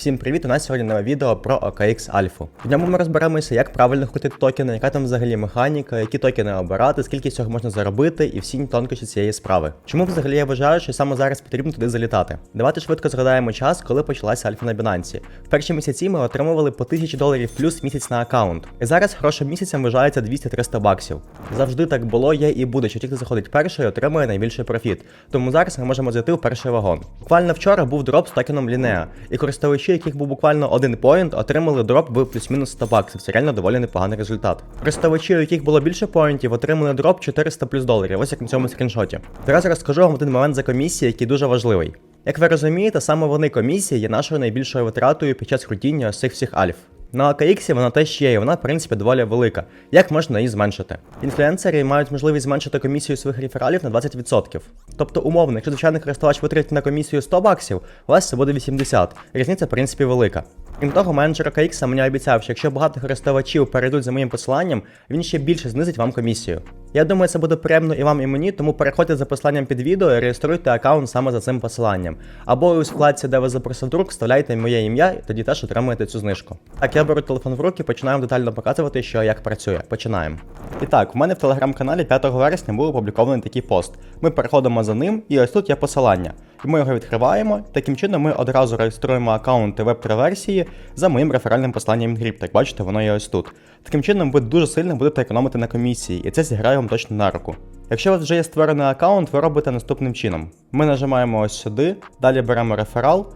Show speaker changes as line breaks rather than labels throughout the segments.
Всім привіт! У нас сьогодні нове відео про OKX Alpha. В ньому ми розберемося, як правильно крутити токени, яка там взагалі механіка, які токени обирати, скільки цього можна заробити і всі тонкощі цієї справи. Чому взагалі я вважаю, що саме зараз потрібно туди залітати? Давайте швидко згадаємо час, коли почалася альфа на Binance. В перші місяці ми отримували по 1000 доларів плюс місяць на аккаунт. І зараз грошем місяцем вважається 200-300 баксів. Завжди так було, є і буде, що ті, хто заходить перший, отримує найбільший профіт. Тому зараз ми можемо зайти в перший вагон. Буквально вчора був дроп з токеном Linea, і користувачі, яких був буквально один поінт, отримали дроп в плюс-мінус 100 баксів. Це реально доволі непоганий результат. Користувачі, у яких було більше поінтів, отримали дроп 400 плюс доларів. Ось як на цьому скріншоті. Зараз розкажу вам один момент за комісії, який дуже важливий. Як ви розумієте, саме вони комісії є нашою найбільшою витратою під час крутіння цих всіх альф. На AKX вона теж є, і вона, в принципі, доволі велика. Як можна її зменшити? Інфлюенсери мають можливість зменшити комісію своїх рефералів на 20%. Тобто, умовно, якщо звичайний користувач витратить на комісію 100 баксів, у вас це буде 80. Різниця, в принципі, велика. Крім того, менеджер AKX мені обіцяв, що якщо багато користувачів перейдуть за моїм посиланням, він ще більше знизить вам комісію. Я думаю, це буде приємно і вам, і мені, тому переходьте за посиланням під відео і реєструйте аккаунт саме за цим посиланням. Або у вкладці, де ви запросив друг, вставляйте моє ім'я, і тоді теж отримуєте цю знижку. Так, я беру телефон в руки, починаємо детально показувати, що як працює. Починаємо. І так, в мене в телеграм-каналі 5 вересня був опублікований такий пост. Ми переходимо за ним, і ось тут є посилання. Ми його відкриваємо. Таким чином, ми одразу реєструємо аккаунти веб-3 версії за моїм реферальним посланням Інгріп. Як бачите, воно є ось тут. Таким чином, ви дуже сильно будете економити на комісії, і це зіграє вам точно на руку. Якщо у вас вже є створений аккаунт, ви робите наступним чином. Ми нажимаємо ось сюди, далі беремо реферал,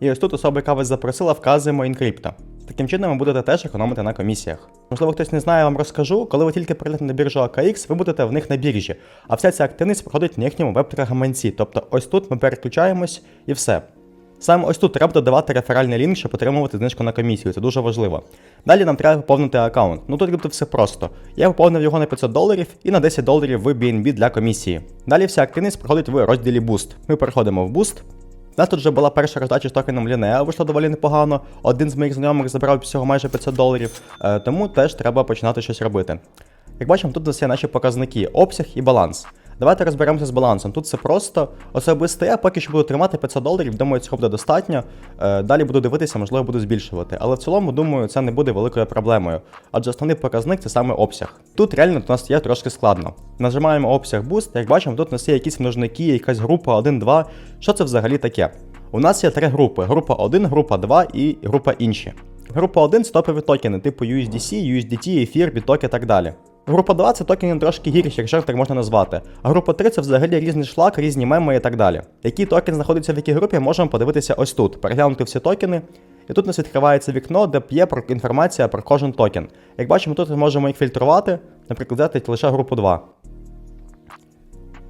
і ось тут особа, яка вас запросила, вказуємо інкрипто. Таким чином ви будете теж економити на комісіях. Можливо, хтось не знає, я вам розкажу, коли ви тільки прийдете на біржу AKX, ви будете в них на біржі, а вся ця активність проходить на їхньому веб-гаманці. Тобто ось тут ми переключаємось і все. Саме ось тут треба додавати реферальний лінк, щоб отримувати знижку на комісію, це дуже важливо. Далі нам треба поповнити аккаунт. Ну тут буде все просто. Я поповнив його на 500 доларів і на 10 доларів в BNB для комісії. Далі вся активність проходить в розділі Boost. Ми переходимо в Boost. У нас тут вже була перша роздача з токеном Лінеа, вийшло доволі непогано. Один з моїх знайомих забрав всього майже 500 доларів, е, тому теж треба починати щось робити. Як бачимо, тут у наші показники, обсяг і баланс. Давайте розберемося з балансом. Тут все просто. Особисто я поки що буду тримати 500 доларів, думаю, цього буде достатньо. Е, Далі буду дивитися, можливо, буду збільшувати. Але в цілому, думаю, це не буде великою проблемою. Адже основний показник це саме обсяг. Тут реально у нас є трошки складно. Нажимаємо обсяг Boost, як бачимо, тут у нас є якісь множники, якась група 1, 2. Що це взагалі таке? У нас є три групи: група 1, група 2 і група інші. Група 1 це топові токени, типу USDC, USDT, Ether, Bitok і так далі. Група 2 це токени трошки гірші, якщо так можна назвати. А група 3 це взагалі різний шлак, різні меми і так далі. Який токен знаходиться в якій групі, можемо подивитися ось тут, переглянути всі токени. І тут у нас відкривається вікно, де є інформація про кожен токен. Як бачимо, тут ми можемо їх фільтрувати, наприклад, взяти лише групу 2.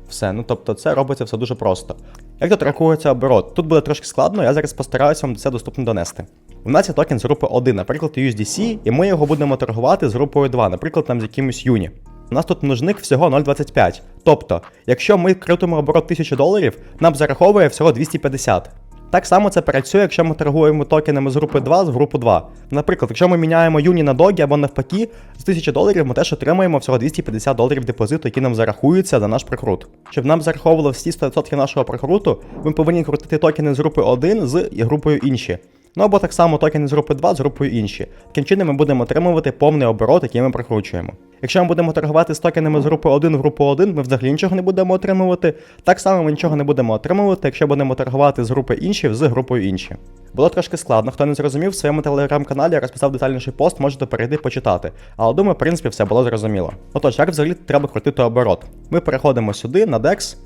Все, ну тобто це робиться все дуже просто. Як тут рахується оборот? Тут буде трошки складно, я зараз постараюся вам це доступно донести. У нас є токен з групи 1, наприклад, USDC, і ми його будемо торгувати з групою 2, наприклад, там з якимось юні. У нас тут множник всього 0,25. Тобто, якщо ми крутимо оборот 1000 доларів, нам зараховує всього 250. Так само це працює, якщо ми торгуємо токенами з групи 2 з групу 2. Наприклад, якщо ми міняємо юні на догі або навпаки, з 1000 доларів ми теж отримаємо всього 250 доларів депозиту, які нам зарахуються за наш прокрут. Щоб нам зараховували всі 100% нашого прокруту, ми повинні крутити токени з групи 1 з групою інші. Ну або так само токени з групи 2 з групою інші. Таким чином ми будемо отримувати повний оборот, який ми прокручуємо. Якщо ми будемо торгувати з токенами з групи 1 в групу 1, ми взагалі нічого не будемо отримувати. Так само ми нічого не будемо отримувати, якщо будемо торгувати з групи інші з групою інші. Було трошки складно, хто не зрозумів, в своєму телеграм-каналі я розписав детальніший пост, можете перейти почитати. Але думаю, в принципі, все було зрозуміло. Отож, як взагалі треба крутити оборот? Ми переходимо сюди на DEX.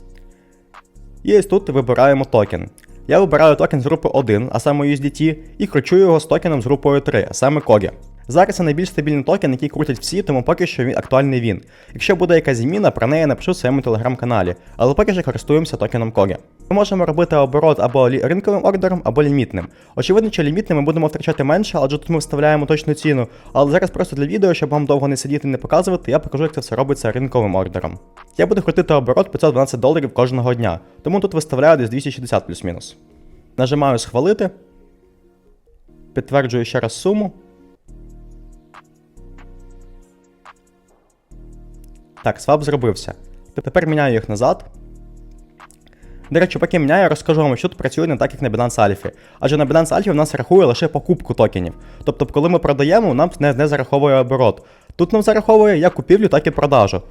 І ось тут вибираємо токен. Я вибираю токен з групи 1, а саме USDT, і кручу його з токеном з групою 3, а саме KOGI. Зараз це найбільш стабільний токен, який крутять всі, тому поки що він актуальний він. Якщо буде якась зміна, про неї напишу в своєму телеграм-каналі, але поки що користуємося токеном KOGI. Ми можемо робити оборот або ринковим ордером, або лімітним. Очевидно, що лімітним ми будемо втрачати менше, адже тут ми вставляємо точну ціну. Але зараз просто для відео, щоб вам довго не сидіти і не показувати, я покажу, як це все робиться ринковим ордером. Я буду крутити оборот 512 доларів кожного дня, тому тут виставляю десь 260 плюс-мінус. Нажимаю схвалити. Підтверджую ще раз суму. Так, свап зробився. Тепер міняю їх назад. До речі, поки міняю, розкажу вам, що тут працює не так, як на Binance Alpha. Адже на Binance Alpha в нас рахує лише покупку токенів. Тобто, коли ми продаємо, нам не, не зараховує оборот. Тут нам зараховує як купівлю, так і продажу.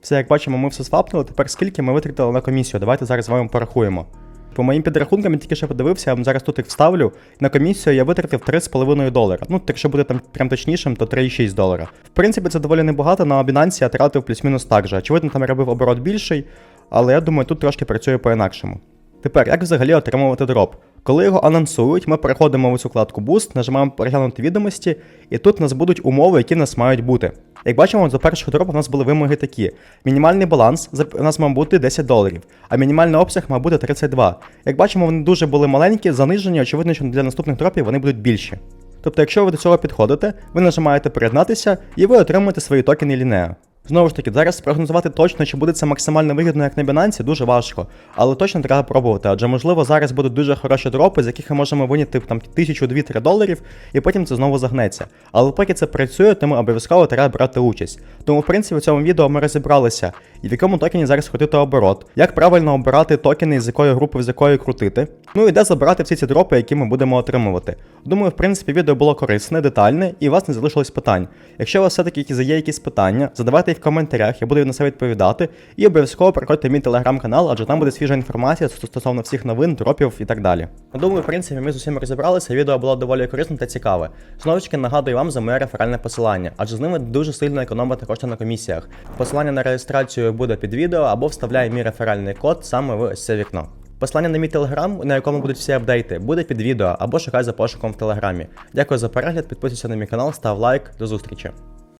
Все, як бачимо, ми все свапнули. Тепер скільки ми витратили на комісію? Давайте зараз з вами порахуємо. По моїм підрахункам, я тільки що подивився, я вам зараз тут їх вставлю. На комісію я витратив 3,5 долара. Ну, якщо буде там прям точнішим, то 3,6 долара. В принципі, це доволі небагато, на Binance я тратив плюс-мінус так же. Очевидно, там я робив оборот більший, але я думаю, тут трошки працює по-інакшому. Тепер, як взагалі отримувати дроп? Коли його анонсують, ми переходимо в цю вкладку Boost, нажимаємо переглянути відомості, і тут нас будуть умови, які в нас мають бути. Як бачимо, до першого дропу у нас були вимоги такі: мінімальний баланс у нас мав бути 10 доларів, а мінімальний обсяг мав бути 32. Як бачимо, вони дуже були маленькі, занижені, очевидно, що для наступних дропів вони будуть більші. Тобто, якщо ви до цього підходите, ви нажимаєте приєднатися і ви отримуєте свої токени Лінео. Знову ж таки, зараз спрогнозувати точно, чи буде це максимально вигідно, як на Binance, дуже важко. Але точно треба пробувати, адже можливо зараз будуть дуже хороші дропи, з яких ми можемо виняти там 1000-2-3 доларів, і потім це знову загнеться. Але поки це працює, тому обов'язково треба брати участь. Тому, в принципі, в цьому відео ми розібралися, і в якому токені зараз крутити оборот, як правильно обирати токени, з якої групи, з якої крутити. Ну і де забирати всі ці дропи, які ми будемо отримувати. Думаю, в принципі, відео було корисне, детальне, і у вас не залишилось питань. Якщо у вас все-таки є якісь питання, задавайте їх в коментарях, я буду на це відповідати. І обов'язково приходьте в мій телеграм-канал, адже там буде свіжа інформація стосовно всіх новин, дропів і так далі. Думаю, в принципі, ми з усім розібралися. Відео було доволі корисне та цікаве. Знову ж таки, нагадую вам за моє реферальне посилання, адже з ними дуже сильно економити кошти на комісіях. Посилання на реєстрацію буде під відео або вставляє мій реферальний код саме в це вікно. Посилання на мій телеграм, на якому будуть всі апдейти, буде під відео або шукай за пошуком в телеграмі. Дякую за перегляд, підписуйся на мій канал, став лайк, до зустрічі.